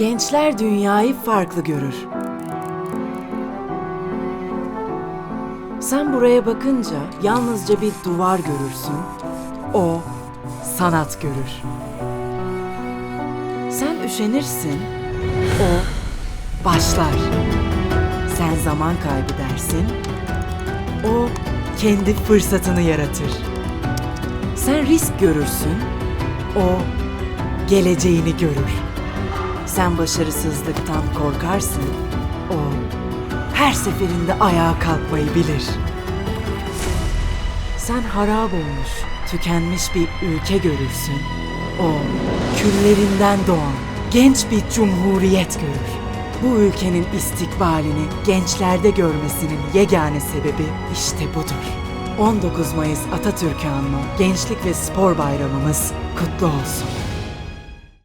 Gençler dünyayı farklı görür. Sen buraya bakınca yalnızca bir duvar görürsün. O sanat görür. Sen üşenirsin. O başlar. Sen zaman kaybedersin. O kendi fırsatını yaratır. Sen risk görürsün. O geleceğini görür. Sen başarısızlıktan korkarsın. O her seferinde ayağa kalkmayı bilir. Sen harap olmuş, tükenmiş bir ülke görürsün. O küllerinden doğan genç bir cumhuriyet görür. Bu ülkenin istikbalini gençlerde görmesinin yegane sebebi işte budur. 19 Mayıs Atatürk'ü anma Gençlik ve Spor Bayramımız kutlu olsun.